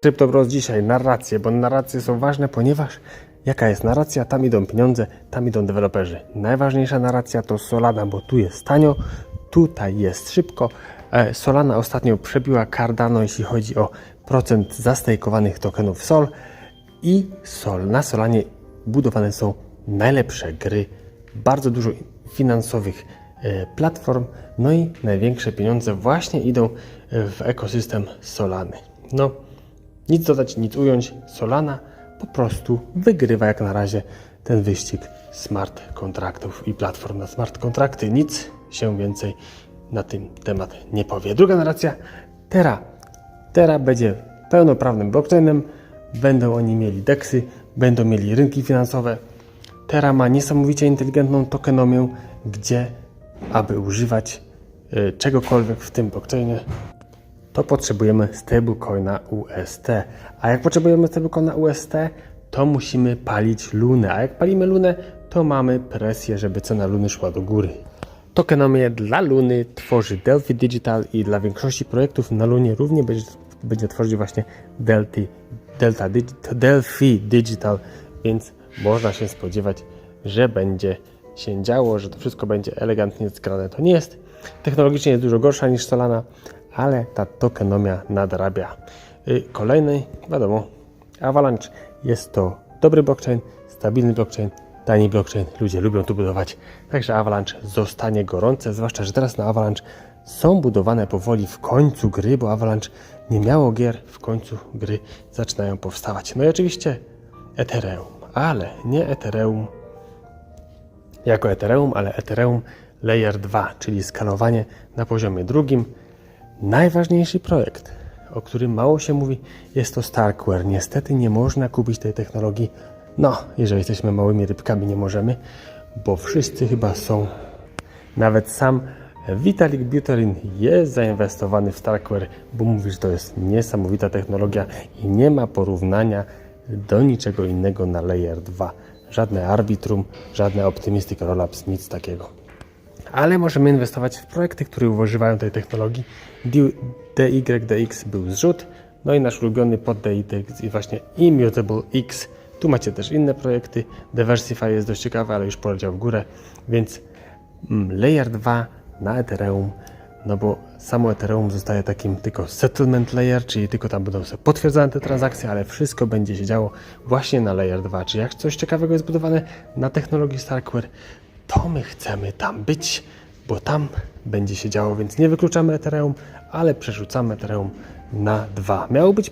CryptoBros dzisiaj narracje, bo narracje są ważne, ponieważ jaka jest narracja, tam idą pieniądze, tam idą deweloperzy. Najważniejsza narracja to Solana, bo tu jest tanio, tutaj jest szybko. E, Solana ostatnio przebiła Cardano, jeśli chodzi o procent zastejkowanych tokenów Sol i Sol. Na Solanie budowane są najlepsze gry, bardzo dużo finansowych e, platform, no i największe pieniądze właśnie idą w ekosystem Solany. No, nic dodać, nic ująć. Solana po prostu wygrywa jak na razie ten wyścig smart kontraktów i platform na smart kontrakty. Nic się więcej na ten temat nie powie. Druga narracja, Terra. Terra będzie pełnoprawnym blockchainem, będą oni mieli deksy, będą mieli rynki finansowe. Terra ma niesamowicie inteligentną tokenomię, gdzie aby używać y, czegokolwiek w tym blockchainie, to potrzebujemy stablecoina UST. A jak potrzebujemy stablecoina UST, to musimy palić lunę. A jak palimy lunę, to mamy presję, żeby cena luny szła do góry. Tokenomię dla luny tworzy Delphi Digital i dla większości projektów na lunie również będzie, będzie tworzyć właśnie Delta, Delta, Delphi Digital, więc można się spodziewać, że będzie się działo, że to wszystko będzie elegantnie zgrane. To nie jest technologicznie jest dużo gorsza niż Solana, ale ta tokenomia nadrabia. Y, Kolejny, wiadomo, Avalanche jest to dobry blockchain, stabilny blockchain, tani blockchain. Ludzie lubią tu budować, także Avalanche zostanie gorące, zwłaszcza, że teraz na Avalanche są budowane powoli w końcu gry, bo Avalanche nie miało gier, w końcu gry zaczynają powstawać. No i oczywiście Ethereum, ale nie Ethereum jako Ethereum, ale Ethereum Layer 2, czyli skalowanie na poziomie drugim. Najważniejszy projekt, o którym mało się mówi, jest to Starkware. Niestety nie można kupić tej technologii. No, jeżeli jesteśmy małymi rybkami, nie możemy, bo wszyscy chyba są. Nawet sam Vitalik Buterin jest zainwestowany w Starkware, bo mówi, że to jest niesamowita technologia i nie ma porównania do niczego innego na Layer 2. Żadne Arbitrum, żadne Optimistic Rollups, nic takiego ale możemy inwestować w projekty, które używają tej technologii. DYDX był zrzut, no i nasz ulubiony pod DYDX i właśnie Immutable X. Tu macie też inne projekty. Diversify jest dość ciekawy, ale już poleciał w górę, więc mm, Layer 2 na Ethereum, no bo samo Ethereum zostaje takim tylko settlement layer, czyli tylko tam będą sobie potwierdzane te transakcje, ale wszystko będzie się działo właśnie na Layer 2. Czy jak coś ciekawego jest budowane na technologii Starkware, to my chcemy tam być, bo tam będzie się działo, więc nie wykluczamy Ethereum, ale przerzucamy Ethereum na 2. Miało być